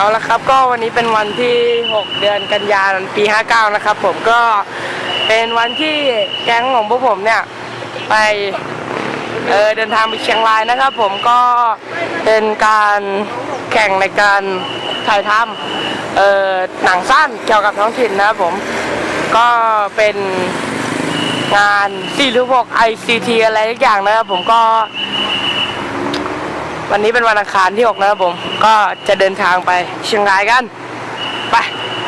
เอาละครับก็วันนี้เป็นวันที่ 6 เดือนกันยายนปี 59 นะครับ ผมก็เป็นวันที่แก๊งของพวกผมเนี่ย ไปเออเดินทางไปเชียงรายนะครับ ผมก็เป็นการแข่งในการถ่ายทำเออหนังสั้นเกี่ยวกับท้องถิ่นนะครับผมก็เป็นงาน46 ICT อะไรทุกอย่างนะครับ ผมก็ วันนี้เป็นวันอังคารที่6นะครับผม ก็จะเดินทางไปเชียงรายกัน ไป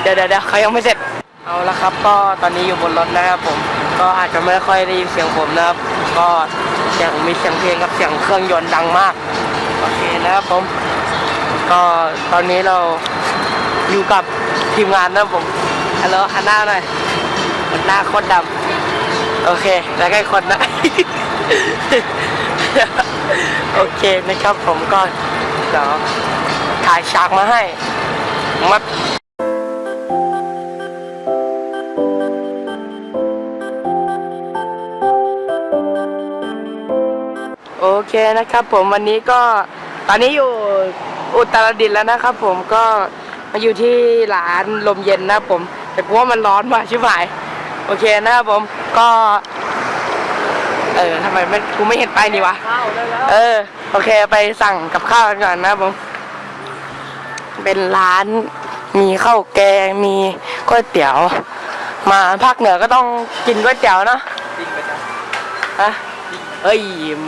เดี๋ยวเดี๋ยวเดี๋ยวเขายังไม่เสร็จ เอาละครับ ก็ตอนนี้อยู่บนรถนะครับผม ก็อาจจะไม่ค่อยได้ยินเสียงผมนะครับ ก็เสียงมีเสียงเพลงกับเสียงเครื่องยนต์ดังมาก โอเคนะครับผม ก็ตอนนี้เราอยู่กับทีมงานนะครับผมฮัลโหลหันหน้าหน่อยหน้าโคตรดำ โอเค แล้วก็อีกคนนะ โอเคนะครับผมก็เดี๋ยวถ่ายฉากมาให้มัดโอเคนะครับผมวันนี้ก็ตอนนี้อยู่อุตรดิตถ์แล้วนะครับผมก็มาอยู่ที่ร้านลมเย็นนะผม แต่กูว่ามันร้อนมากชิบหาย โอเคนะครับผมก็ ออทำไมไม่กูไม่เห็นป้ายนี่วะเออ โอเคไปสั่งกับข้าวกันก่อนนะครับผม เป็นร้าน มีข้าวแกง มีก๋วยเตี๋ยว มาภาคเหนือก็ต้องกินก๋วยเตี๋ยวเนาะฮะเอ้ย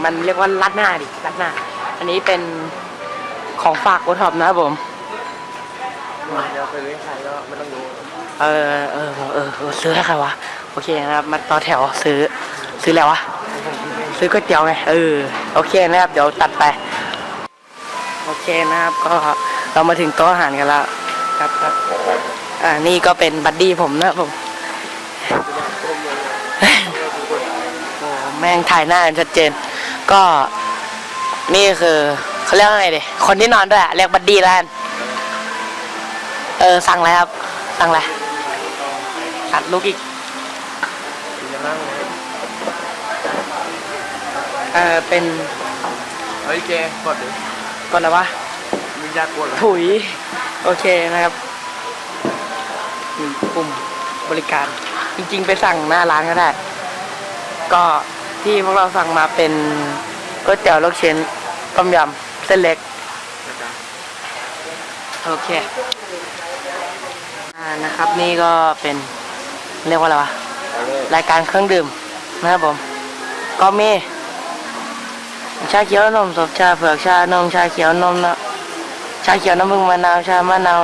มันเรียกว่ารัดหน้าดิรัดหน้า อันนี้เป็นของฝากโอท็อปนะครับผม เดี๋ยวซื้อให้ใครก็ไม่ต้องดูเออเออเออเออเออซื้อให้ใครวะ โอเคนะครับมาต่อแถวซื้อซื้อแล้ววะ ซื้อก๋วยเตี๋ยวไงเออโอเคนะครับ เดี๋ยวตัดไป โอเคนะครับ ก็เรามาถึงโต๊ะอาหารกันแล้วครับครับอ่านี่ก็เป็นบัดดี้ผมนะผมโอ้แม่งถ่ายหน้าชัดเจน ก็นี่คือเขาเรียกว่าไงดิคนที่นอนด้วยอะเรียกบัดดี้แล้วกันเออสั่งอะไรครับ สั่งอะไรตัดลูกอีกจะนั่ง เลยเออเป็นเฮ้ยแกกดดิก่อนแล้ววะมึงอยากกดเหรอถุย โอเคนะครับมีปุ่มบริการ จริงๆ ไปสั่งหน้าร้านก็ได้ ก็ที่พวกเราสั่งมาเป็นก๋วยเตี๋ยวลูกชิ้นต้มยำเส้นเล็ก โอเคอ่านะครับนี่ก็เป็นเรียกว่าอะไรวะ รายการเครื่องดื่มนะครับผม ก็มี ชาเขียวนมสดชาเผือกชานมชาเขียวนมนะชาเขียวน้ำผึ้งมะนาวชามะนาว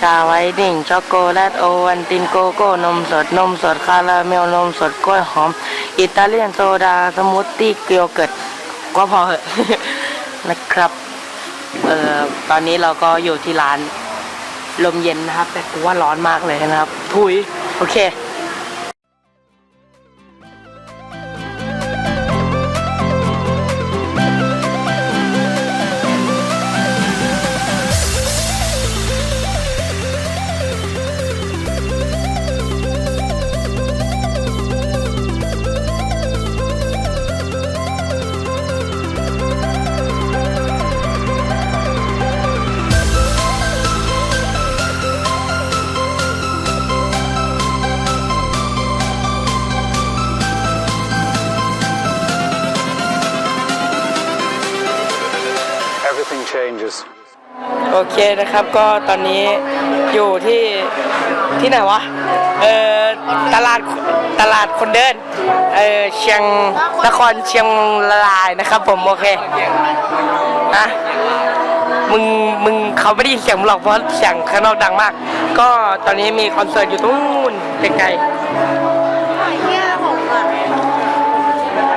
ชาไวท์ดิ่งช็อกโกแลตโอวันตินโกโก้นมสดนมสดคาราเมลนมสดกล้วยหอม อิตาเลียนโซดาสมูทตี้เกียวเกิดก็พอเหอะนะครับเอ่อตอนนี้เราก็อยู่ที่ร้านลมเย็นนะครับ แต่กูว่าร้อนมากเลยนะครับถุย โอเค everything changes. โอเคนะครับก็ตอนนี้อยู่ที่ที่ไหนวะ เออตลาดตลาดคนเดิน เออเชียงนครเชียงรายนะครับผมโอเคนะมึงมึงเขาไม่ได้ยินเสียงมึงหรอกเพราะเสียงข้างนอกดังมาก ก็ตอนนี้มีคอนเสิร์ตอยู่ตรงนู้นไกลเนี่ยผมอะ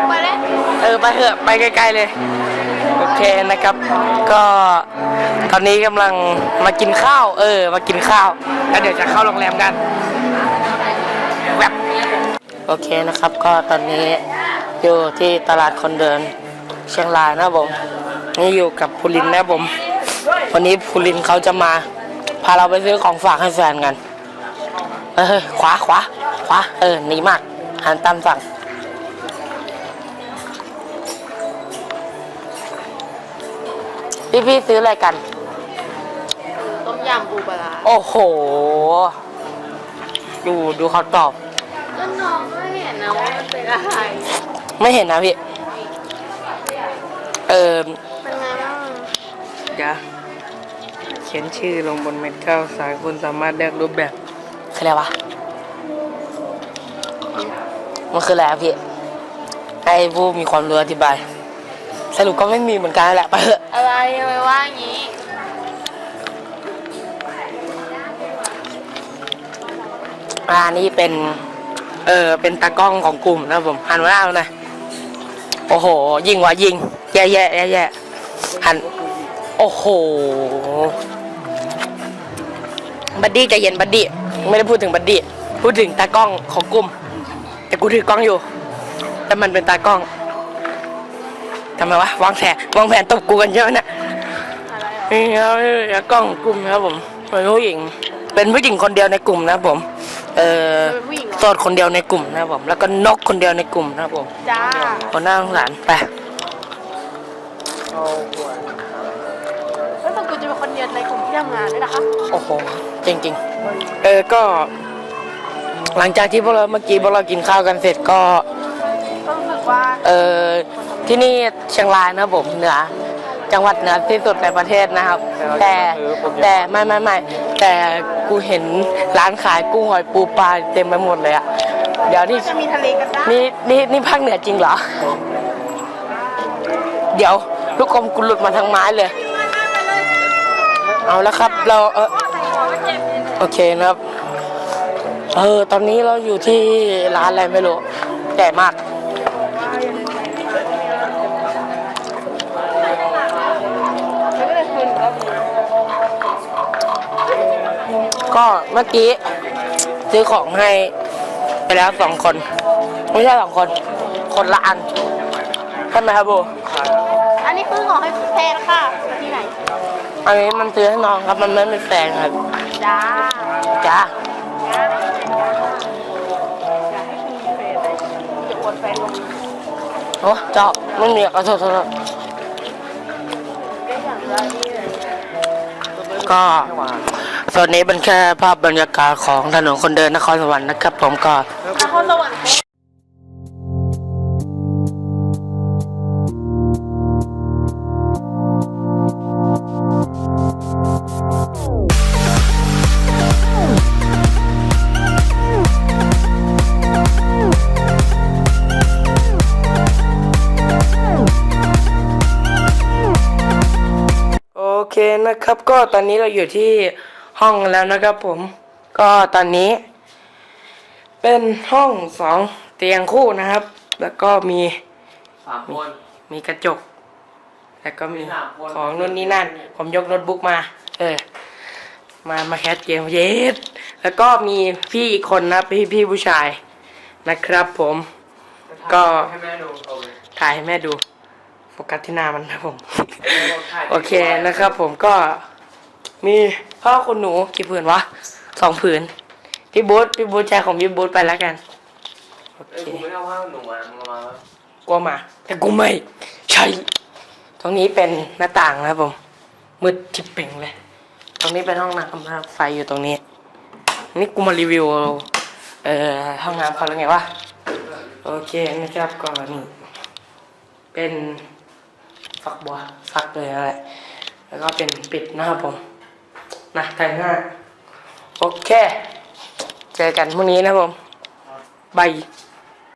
ไปแล้วๆเออไปเถอะไปไกลๆเลยโอ เคนะครับ ก็ตอนนี้กำลังมากินข้าว เออ มากินข้าว แล้วเดี๋ยวจะเข้าโรงแรมกันแวบโอเคนะครับ ก็ตอนนี้อยู่ที่ตลาดคนเดินเชียงรายนะผมนี่อยู่กับภูรินนะผม วันนี้ภูรินเขาจะมา พาเราไปซื้อของฝากให้แฟนกัน เออขวาขวาขวาเออหนีมากหันตามสั่ง พี่พี่ซื้ออะไรกัน ต้มยยำปูปลาร้าโอ้โห ดูดูเขาตอบก็น้องก็เห็นนะว่ามันเป็นอะไรไม่เห็นนะพี่ เออเป็นไงบ้างเดี๋ยวเขียนชื่อลงบนเม็ดข้าวสารคุณสามารถเลือกรูปแบบ คืออะไรวะ มันคืออะไรอะพี่ ให้ผู้มีความรู้อธิบาย สรุปก็ไม่มีเหมือนกันแหละไปเถอะอะไรทำไมว่าอย่างนี้ อ่านี่เป็น เออเป็นตากล้องของกลุ่มนะครับผมหันมาหน้าหน่อยโอ้โห ยิงว่ะยิง แย่แย่แย่แย่หัน โอ้โห บัดดี้ใจเย็นบัดดี้ไม่ได้พูดถึงบัดดี้พูดถึงตากล้องของกลุ่ม แต่กูถือกล้องอยู่ แต่มันเป็นตากล้อง ทำไมวะวางแผนวางแผนตบกูกันเยอะเนี่ยนี่ครับนี่ตากล้องกลุ่มครับผมเป็นผู้หญิง เป็นผู้หญิงคนเดียวในกลุ่มนะครับผม เออเป็นผู้หญิงเหรอโสดคนเดียวในกลุ่มนะครับผมแล้วก็นกคนเดียวในกลุ่มนะครับผมจ้าคนหน้าสงสารไปเอาหัวแล้วสกุลจะเป็นคนเดียวในกลุ่มที่ทำงานด้วยนะคะโอ้โหจริงๆเออก็ หลังจากที่พวกเราเมื่อกี้พวกเรากินข้าวกันเสร็จก็ก็รู้สึกว่าเออ ที่นี่เชียงรายนะครับผมเหนือจังหวัดเหนือที่สุดในประเทศนะครับ แต่แต่ไม่ไม่ไม่แต่กูเห็นร้านขายกุ้งหอยปูปลาเต็มไปหมดเลยอะเดี๋ยวนี่จะมีทะเลกันได้นี่นี่นี่ภาคเหนือจริงเหรอ เดี๋ยวลูกกลมกูหลุดมาทางไม้เลย เอาแล้วครับ เราเออโอเคนะครับ เออ ตอนนี้เราอยู่ที่ร้านอะไรไม่รู้ใหญ่มาก ก็เมื่อกี้ซื้อของให้ไปแล้วสองคน ไม่ใช่สองคน คนละอันใช่ไหมครับโบอันนี้คือของให้แพนค่ะที่ไหน อันนี้มันซื้อให้น้องครับมันไม่เป็นแฟนครับจ้าจ้าจะอวดแฟนลงโอ้เจ้าไม่มีกระโดดได้อย่างไรนี่เลยก็ ส่วนนี้เป็นแค่ภาพบรรยากาศของถนนคนเดินนครสวรรค์นะครับ ผมก็นครสวรรค์โอเคนะครับก็ตอนนี้เราอยู่ที่ ห้องแล้วนะครับผม ก็ตอนนี้ เป็นห้องสองเตียงคู่นะครับ แล้วก็มีสามคนมีกระจก แล้วก็มีมีสามคนของนู่นนี่นั่น ผมยกโน้ตบุ๊กมา เออ มามาแคสเกมเยสแล้วก็มีพี่อีกคนนะพี่พี่ผู้ชายนะครับผม ก็ให้แม่ดูเอาเลยถ่ายให้แม่ดูโฟกัสที่หน้ามันนะผมถ่ายโอเคนะครับผมก็มี ผ้าขนหนูกี่ผืนวะสองผืน พี่บูธพี่บูธแชร์ของพี่บูธไปแล้วกันโอเอ้ยเคกูไม่ได้เอาผ้าหนูมามึงเอามาปะกลัวหมาแต่กูไม่ใช่ตรงนี้เป็นหน้าต่างนะครับผมมืดทิบเป่งเลย ตรงนี้เป็นห้องน้ำนะครับไฟอยู่ตรงนี้ นี่กูมารีวิวเอ่อห้องน้ำเขาแล้วไงวะโอเคนะครับก็นี่เป็นฝักบัวฝักเลยอะไรแล้วก็เป็นปิดนะครับผม นะไทยหน้าโอเค เจอกันพรุ่งนี้นะผมบาย